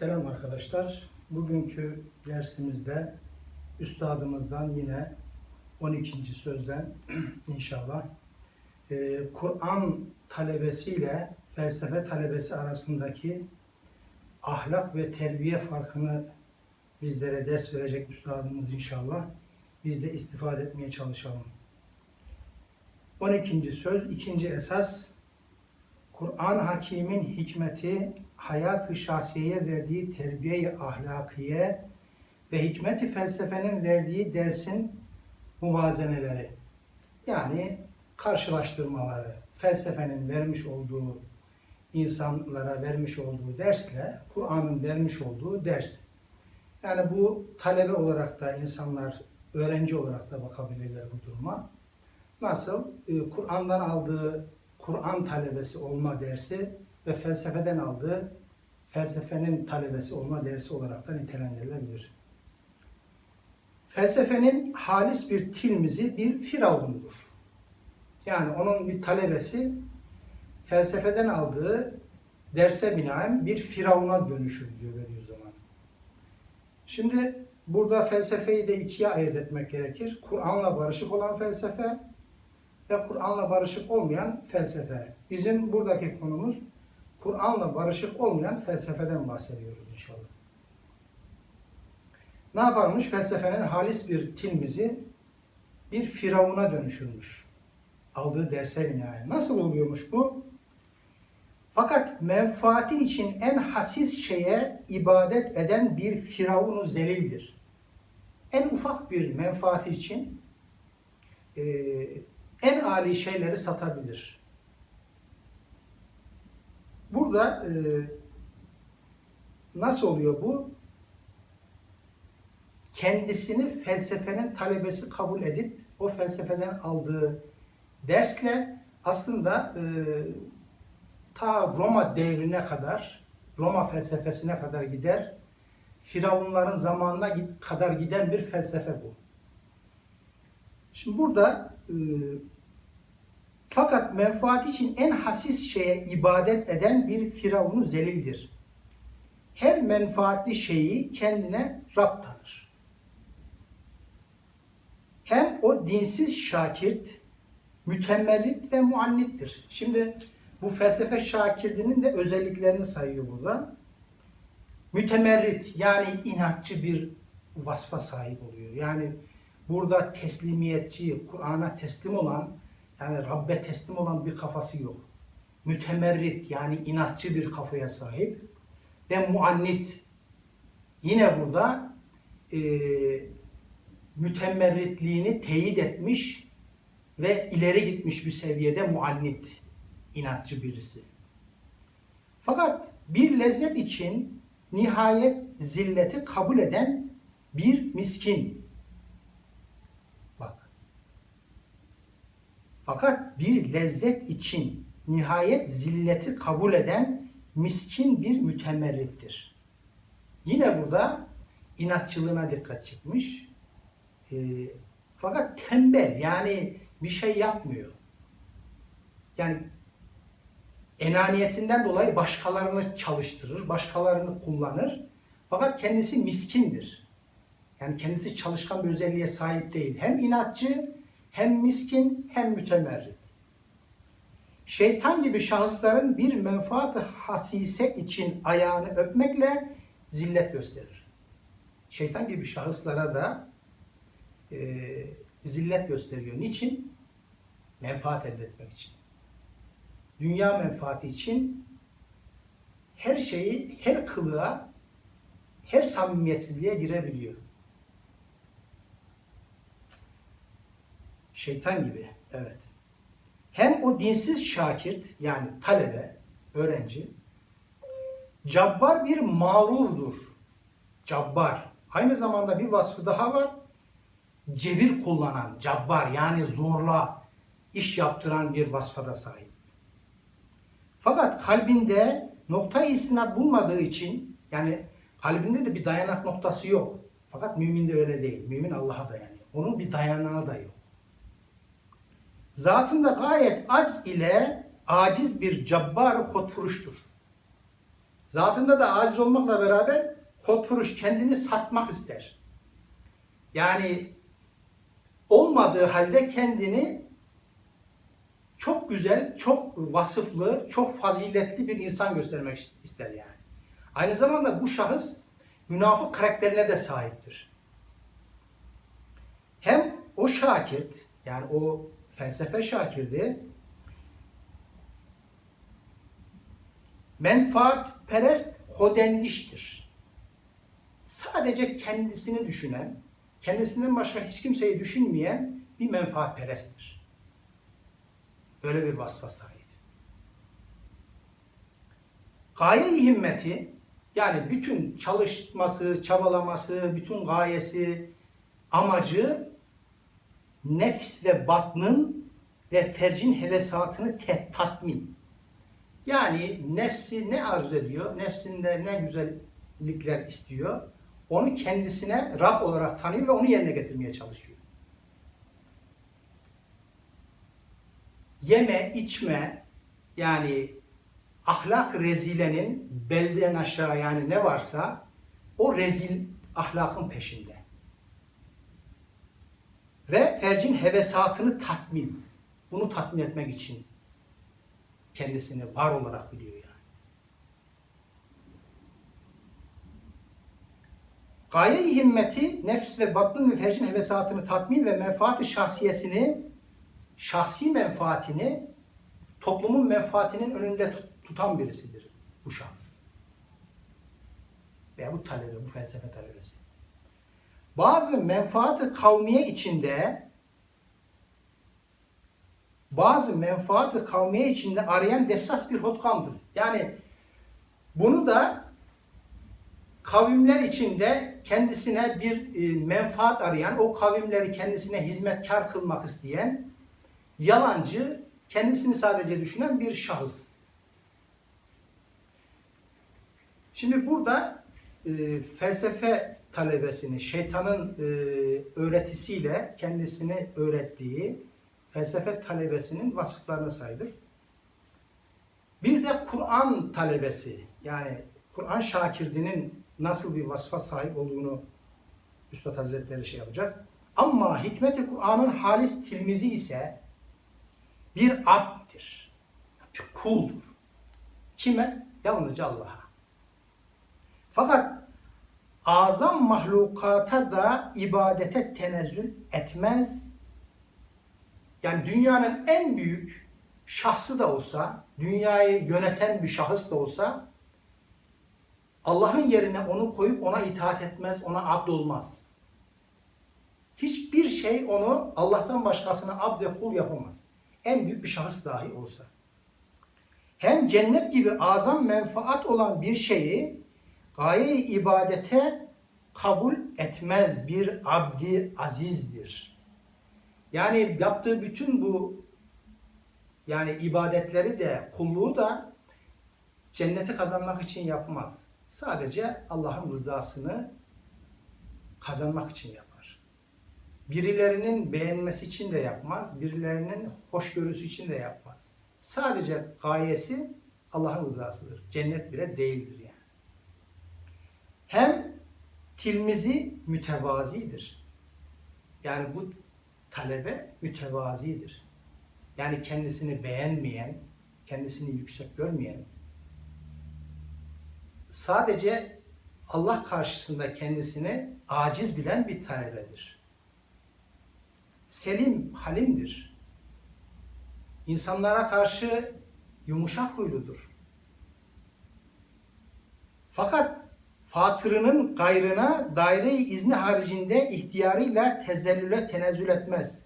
Selam arkadaşlar. Bugünkü dersimizde üstadımızdan yine 12. sözden inşallah e, Kur'an talebesiyle felsefe talebesi arasındaki ahlak ve terbiye farkını bizlere ders verecek üstadımız inşallah. Biz de istifade etmeye çalışalım. 12. söz, ikinci esas Kur'an Hakim'in hikmeti hayat-ı şahsiyeye verdiği terbiye-i ahlakiye ve hikmeti felsefenin verdiği dersin muvazeneleri. Yani karşılaştırmaları, felsefenin vermiş olduğu insanlara vermiş olduğu dersle Kur'an'ın vermiş olduğu ders. Yani bu talebe olarak da insanlar öğrenci olarak da bakabilirler bu duruma. Nasıl? Ee, Kur'an'dan aldığı Kur'an talebesi olma dersi ve felsefeden aldığı felsefenin talebesi olma dersi olarak da nitelendirilebilir. Felsefenin halis bir tilmizi bir firavundur. Yani onun bir talebesi felsefeden aldığı derse binaen bir firavuna dönüşür diyor Bediüzzaman. Şimdi burada felsefeyi de ikiye ayırt etmek gerekir. Kur'an'la barışık olan felsefe ve Kur'an'la barışık olmayan felsefe. Bizim buradaki konumuz Kur'an'la barışık olmayan felsefeden bahsediyoruz inşallah. Ne yaparmış? Felsefenin halis bir tilmizi bir firavuna dönüşürmüş. Aldığı derse binaen. Nasıl oluyormuş bu? Fakat menfaati için en hasis şeye ibadet eden bir firavunu zelildir. En ufak bir menfaati için e, en âli şeyleri satabilir. Burada e, nasıl oluyor bu? Kendisini felsefenin talebesi kabul edip o felsefeden aldığı dersle aslında e, ta Roma devrine kadar, Roma felsefesine kadar gider, Firavunların zamanına kadar giden bir felsefe bu. Şimdi burada e, fakat menfaat için en hasis şeye ibadet eden bir firavunu zelildir. Her menfaatli şeyi kendine Rab tanır. Hem o dinsiz şakirt, mütemerrit ve muannittir. Şimdi bu felsefe şakirdinin de özelliklerini sayıyor burada. Mütemerrit yani inatçı bir vasfa sahip oluyor. Yani burada teslimiyetçi, Kur'an'a teslim olan, yani Rabbe teslim olan bir kafası yok. Mütemerrit yani inatçı bir kafaya sahip ve muannit. Yine burada e, mütemerritliğini teyit etmiş ve ileri gitmiş bir seviyede muannit, inatçı birisi. Fakat bir lezzet için nihayet zilleti kabul eden bir miskin. Fakat bir lezzet için nihayet zilleti kabul eden miskin bir mütemerrittir. Yine burada inatçılığına dikkat çekmiş. E, fakat tembel yani bir şey yapmıyor. Yani enaniyetinden dolayı başkalarını çalıştırır, başkalarını kullanır. Fakat kendisi miskindir. Yani kendisi çalışkan bir özelliğe sahip değil. Hem inatçı, hem miskin, hem mütemerrit. Şeytan gibi şahısların bir menfaat hasise için ayağını öpmekle zillet gösterir. Şeytan gibi şahıslara da e, zillet gösteriyor. Niçin? Menfaat elde etmek için dünya menfaati için her şeyi, her kılığa, her samimiyetsizliğe girebiliyor. Şeytan gibi, evet. Hem o dinsiz şakirt, yani talebe, öğrenci, cabbar bir mağrurdur. Cabbar. Aynı zamanda bir vasfı daha var. Cebir kullanan, cabbar yani zorla iş yaptıran bir vasfa da sahip. Fakat kalbinde nokta istinat bulmadığı için yani kalbinde de bir dayanak noktası yok. Fakat mümin de öyle değil. Mümin Allah'a dayanıyor. Onun bir dayanağı da yok. Zatında gayet az ile aciz bir cabbar hotfuruştur. Zatında da aciz olmakla beraber hotfuruş kendini satmak ister. Yani olmadığı halde kendini çok güzel, çok vasıflı, çok faziletli bir insan göstermek ister yani. Aynı zamanda bu şahıs münafık karakterine de sahiptir. Hem o şakirt, yani o felsefe şakirdi, menfaatperest hodendiştir. Sadece kendisini düşünen, kendisinden başka hiç kimseyi düşünmeyen bir menfaatperesttir. Böyle bir vasfa sahip. Gaye-i himmeti yani bütün çalışması, çabalaması, bütün gayesi, amacı nefs ve batnın ve fercin hevesatını te- tatmin. Yani nefsi ne arzu ediyor, nefsinde ne güzellikler istiyor, onu kendisine Rab olarak tanıyor ve onu yerine getirmeye çalışıyor. Yeme, içme, yani ahlak rezilenin belden aşağı yani ne varsa o rezil ahlakın peşinde. Ve fercin hevesatını tatmin. Bunu tatmin etmek için kendisini var olarak biliyor yani. Gaye-i himmeti nefs ve batın ve fercin hevesatını tatmin ve menfaati şahsiyesini şahsi menfaatini toplumun menfaatinin önünde tut- tutan birisidir bu şahıs. Veya bu talebe, bu felsefe talebesi. Bazı menfaati kavmiye içinde bazı menfaati kavmiye içinde arayan dessas bir hotkamdır. Yani bunu da kavimler içinde kendisine bir e, menfaat arayan, o kavimleri kendisine hizmetkar kılmak isteyen yalancı, kendisini sadece düşünen bir şahıs. Şimdi burada e, felsefe talebesini, şeytanın e, öğretisiyle kendisini öğrettiği felsefe talebesinin vasıflarını saydık. Bir de Kur'an talebesi, yani Kur'an şakirdinin nasıl bir vasfa sahip olduğunu Üstad Hazretleri şey yapacak. Ama hikmeti Kur'an'ın halis tilmizi ise bir abddir. Bir kuldur. Kime? Yalnızca Allah'a. Fakat azam mahlukata da ibadete tenezzül etmez. Yani dünyanın en büyük şahsı da olsa, dünyayı yöneten bir şahıs da olsa Allah'ın yerine onu koyup ona itaat etmez, ona abd olmaz. Hiçbir şey onu Allah'tan başkasına abd kul yapamaz. En büyük bir şahıs dahi olsa. Hem cennet gibi azam menfaat olan bir şeyi gaye ibadete kabul etmez bir abdi azizdir. Yani yaptığı bütün bu yani ibadetleri de kulluğu da cenneti kazanmak için yapmaz. Sadece Allah'ın rızasını kazanmak için yapar. Birilerinin beğenmesi için de yapmaz, birilerinin hoşgörüsü için de yapmaz. Sadece gayesi Allah'ın rızasıdır. Cennet bile değildir yani. Tilmizi mütevazidir. Yani bu talebe mütevazidir. Yani kendisini beğenmeyen, kendisini yüksek görmeyen, sadece Allah karşısında kendisini aciz bilen bir talebedir. Selim, halimdir. İnsanlara karşı yumuşak huyludur. Fakat fatırının gayrına daire-i izni haricinde ihtiyarıyla tezellüle tenezzül etmez.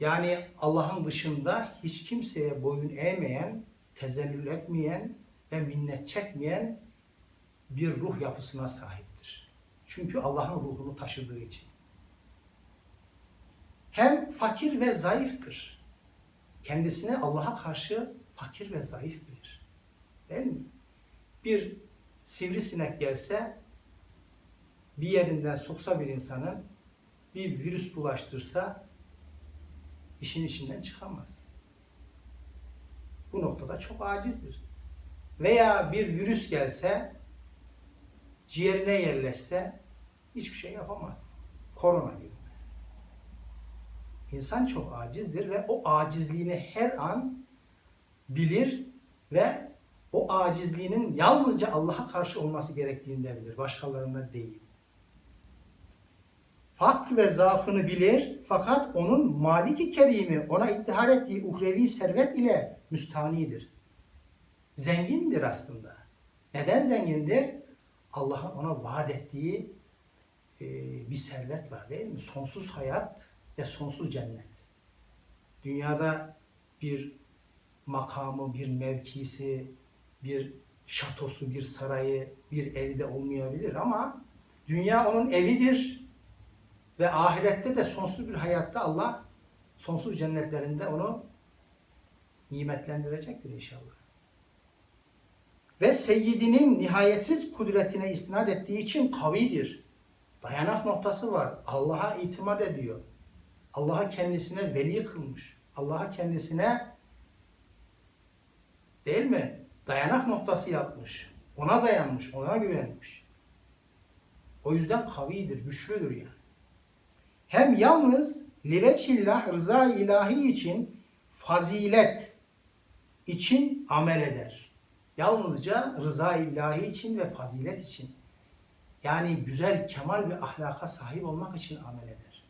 Yani Allah'ın dışında hiç kimseye boyun eğmeyen, tezellül etmeyen ve minnet çekmeyen bir ruh yapısına sahiptir. Çünkü Allah'ın ruhunu taşıdığı için. Hem fakir ve zayıftır. Kendisini Allah'a karşı fakir ve zayıf bilir. Değil mi? Bir sivrisinek gelse bir yerinden soksa bir insanın bir virüs bulaştırsa işin içinden çıkamaz. Bu noktada çok acizdir. veya bir virüs gelse, ciğerine yerleşse hiçbir şey yapamaz. Korona gibi mesela. İnsan çok acizdir ve o acizliğini her an bilir ve o acizliğinin yalnızca Allah'a karşı olması gerektiğini de bilir. Başkalarına değil. Fakr ve zaafını bilir fakat onun maliki kerimi ona ittihar ettiği uhrevi servet ile müstanidir. Zengindir aslında. Neden zengindir? Allah'ın ona vaat ettiği e, bir servet var değil mi? Sonsuz hayat ve sonsuz cennet. Dünyada bir makamı, bir mevkisi, bir şatosu, bir sarayı, bir evi de olmayabilir ama dünya onun evidir ve ahirette de sonsuz bir hayatta Allah sonsuz cennetlerinde onu nimetlendirecektir inşallah. Ve seyyidinin nihayetsiz kudretine istinad ettiği için kavidir. Dayanak noktası var. Allah'a itimat ediyor. Allah'a kendisine veli kılmış. Allah'a kendisine değil mi? Dayanak noktası yapmış. Ona dayanmış, ona güvenmiş. O yüzden kavidir, güçlüdür yani. Hem yalnız liveçillah rıza ilahi için fazilet için amel eder. Yalnızca rıza ilahi için ve fazilet için. Yani güzel, kemal ve ahlaka sahip olmak için amel eder.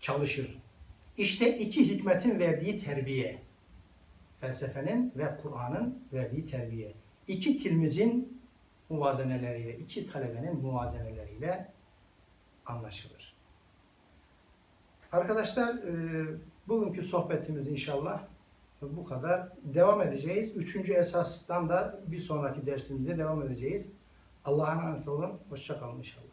Çalışır. İşte iki hikmetin verdiği terbiye. Felsefenin ve Kur'an'ın verdiği terbiye. İki tilmizin muvazeneleriyle, iki talebenin muvazeneleriyle anlaşılır. Arkadaşlar e, bugünkü sohbetimiz inşallah bu kadar. Devam edeceğiz. Üçüncü esasdan da bir sonraki dersimizde devam edeceğiz. Allah'a emanet olun. Hoşçakalın inşallah.